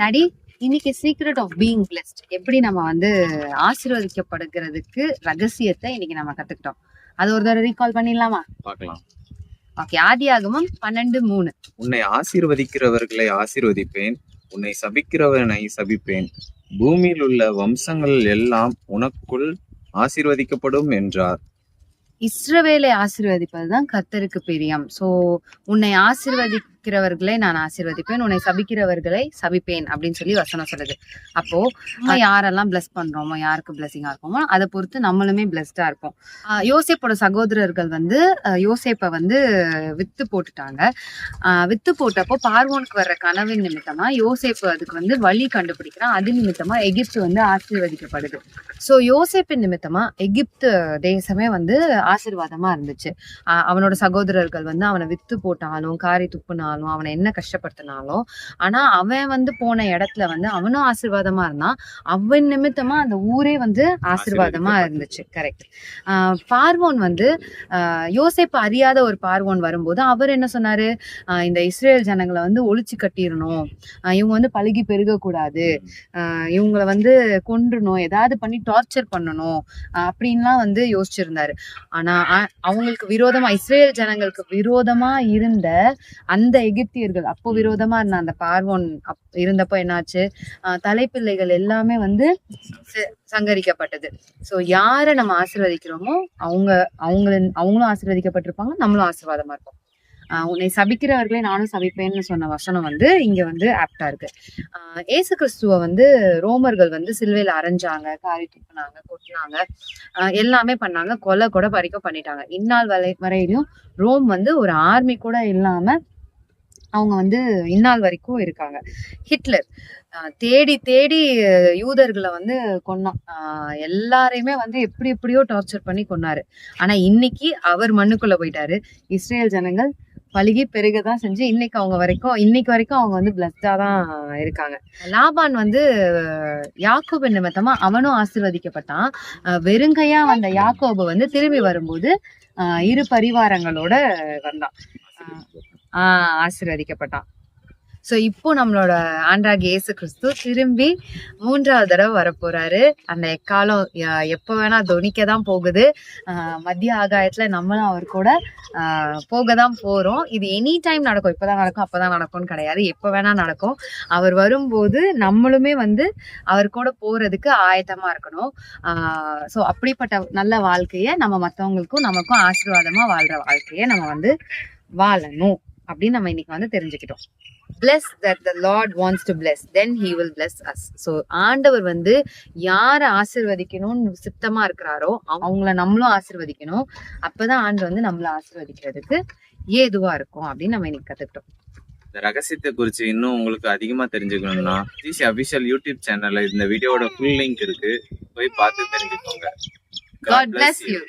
Daddy இன்னைக்கு secret of being blessed எப்படி நம்ம வந்து ஆசீர்வதிக்கப்படுகிறதுக்கு ரகசியத்தை இன்னைக்கு நம்ம கத்துக்கிட்டோம். அது ஒரு தடவை ரீகால் பண்ணிடலாமா? பார்க்கலாம். ஓகே ஆதியாகமம் பன்னெண்டு மூணு. உன்னை ஆசீர்வதிக்கிறவர்களை ஆசீர்வதிப்பேன் உன்னை சபிக்கிறவனை சபிப்பேன். பூமியில் உள்ள வம்சங்கள் எல்லாம் உனக்குள் ஆசீர்வதிக்கப்படும் என்றார். இஸ்ரவேலை ஆசீர்வதிப்பது தான் கர்த்தருக்கு பிரியம். சோ உன்னை ஆசீர்வதிக்கிறவர்களை நான் ஆசீர்வதிப்பேன். உன்னை சபிக்கிறவர்களை சபிப்பேன் அப்படின்னு சொல்லி வசனம் சொல்லுது. அப்போ நம்ம யாரெல்லாம் பிளஸ் பண்றோமோ யாருக்கு பிளஸிங்கா இருக்கோமோ அதை பொறுத்து நம்மளுமே பிளஸ்டா இருப்போம். யோசேப்போட சகோதரர்கள் வந்து யோசேப்பை வந்து வித்து போட்டுட்டாங்க. வித்து போட்டப்போ பார்வோனுக்கு வர்ற கனவின் நிமித்தமா யோசேப்பு அதுக்கு வந்து வழி கண்டுபிடிக்கிறான். அது நிமித்தமா எகிப்து வந்து ஆசீர்வதிக்கப்படுது. சோ யோசேப்பின் நிமித்தமா எகிப்து தேசமே வந்து ஆசீர்வாதமா இருந்துச்சு. அவனோட சகோதரர்கள் வந்து அவனை வித்து போட்டாலும் காரி துப்புனாலும் அவனை என்ன கஷ்டப்படுத்தினாலும் ஆனா அவன் வந்து போன இடத்துல வந்து அவனும் ஆசீர்வாதமா இருந்தான். அவன் நிமித்தமா அந்த ஊரே வந்து ஆசீர்வாதமா இருந்துச்சு. கரெக்ட் பார்வோன் வந்து யோசேப்பு அறியாத ஒரு பார்வோன் வரும்போது அவர் என்ன சொன்னாரு? இந்த இஸ்ரேல் ஜனங்களை வந்து ஒழிச்சு கட்டிடணும் இவங்க வந்து பழுகி பெருகக்கூடாது. இவங்கள வந்து கொன்றணும். ஏதாவது பண்ணி டார்ச்சர் பண்ணணும். அப்படின்லாம் வந்து யோசிச்சிருந்தாரு. ஆனா அவங்களுக்கு விரோதமா இஸ்ரேல் ஜனங்களுக்கு விரோதமா இருந்த அந்த எகிப்தியர்கள். அப்போ விரோதமா இருந்த அந்த பார்வோன் இருந்தப்போ என்னாச்சு? தலைப்பிள்ளைகள் எல்லாமே வந்து சங்கரிக்கப்பட்டது. சோ யாரை நம்ம ஆசீர்வதிக்கிறோமோ அவங்க அவங்கள அவங்களும் ஆசீர்வதிக்கப்பட்டிருப்பாங்க நம்மளும் ஆசீர்வாதமா இருப்போம். உன்னை சபிக்கிறவர்களே நானும் சபிப்பேன்னு சொன்ன வசனம் வந்து இங்க வந்து ஆப்டா இருக்கு. ஆஹ் ஏசு கிறிஸ்துவ வந்து ரோமர்கள் வந்து சிலுவையில அரைஞ்சாங்க காரி துப்புனாங்க கொட்டினாங்க. எல்லாமே பண்ணாங்க கொலை கூட வரைக்கும் பண்ணிட்டாங்க. இந்நாள் வரை வரையிலும் ரோம் வந்து ஒரு ஆர்மி கூட இல்லாம அவங்க வந்து இந்நாள் வரைக்கும் இருக்காங்க. ஹிட்லர் தேடி தேடி யூதர்களை வந்து கொன்னான் எல்லாரையுமே வந்து எப்படி எப்படியோ டார்ச்சர் பண்ணி கொன்னாரு. ஆனா இன்னைக்கு அவர் மண்ணுக்குள்ள போயிட்டாரு. இஸ்ரேல் ஜனங்கள் பழுகி பெருகதான் செஞ்சு இன்னைக்கு அவங்க வரைக்கும் இன்னைக்கு வரைக்கும் அவங்க வந்து பிளஸ்டா தான் இருக்காங்க. லாபான் வந்து அஹ், யாக்கோபு நிமித்தமா அவனும் ஆசீர்வதிக்கப்பட்டான். வெறுங்கையா வந்த யாக்கோபு வந்து திரும்பி வரும்போது இரு பரிவாரங்களோட வந்தான். ஆசீர்வதிக்கப்பட்டான். ஸோ இப்போ நம்மளோட ஆண்டாக இயேசு கிறிஸ்து திரும்பி மூன்றாவது தடவை வரப்போறாரு. அந்த எக்காலம் எப்போ வேணா துணிக்க தான் போகுது மத்திய ஆகாயத்துல நம்மளும் அவர் கூட போக தான் போறோம். இது எனி டைம் நடக்கும். இப்பதான் நடக்கும் அப்பதான் நடக்கும்னு கிடையாது. எப்போ வேணா நடக்கும். அவர் வரும்போது நம்மளுமே வந்து அவர் கூட போறதுக்கு ஆயத்தமா இருக்கணும். ஸோ அப்படிப்பட்ட நல்ல வாழ்க்கையை நம்ம மற்றவங்களுக்கும் நமக்கும் ஆசீர்வாதமா வாழ்ற வாழ்க்கையை நம்ம வந்து வாழணும். அப்படின்னு நம்ம இன்னைக்கு வந்து தெரிஞ்சுக்கிட்டோம். Bless that the lord wants to bless then he will bless us. So ஆண்டவர் வந்து யாரை ஆசீர்வதிக்கணும்னு சித்தமா இருக்கிறாரோ அவங்கள நம்மளும் ஆசீர்வதிக்கணும். அப்பதான் ஆண்டவர் வந்து நம்மள ஆசீர்வதிக்கிறதுக்கு ஏதுவா இருக்கும் அப்படின்னு நம்ம இன்னைக்கு கத்துக்கிட்டோம். இந்த ரகசியத்தை குறித்து இன்னும் உங்களுக்கு அதிகமா தெரிஞ்சுக்கணும்னா ஜிசி அபிஷியல் யூடியூப் சேனல்ல இந்த வீடியோவோட ஃபுல் லிங்க் இருக்கு. போய் பார்த்து தெரிஞ்சுக்கோங்க. God bless you.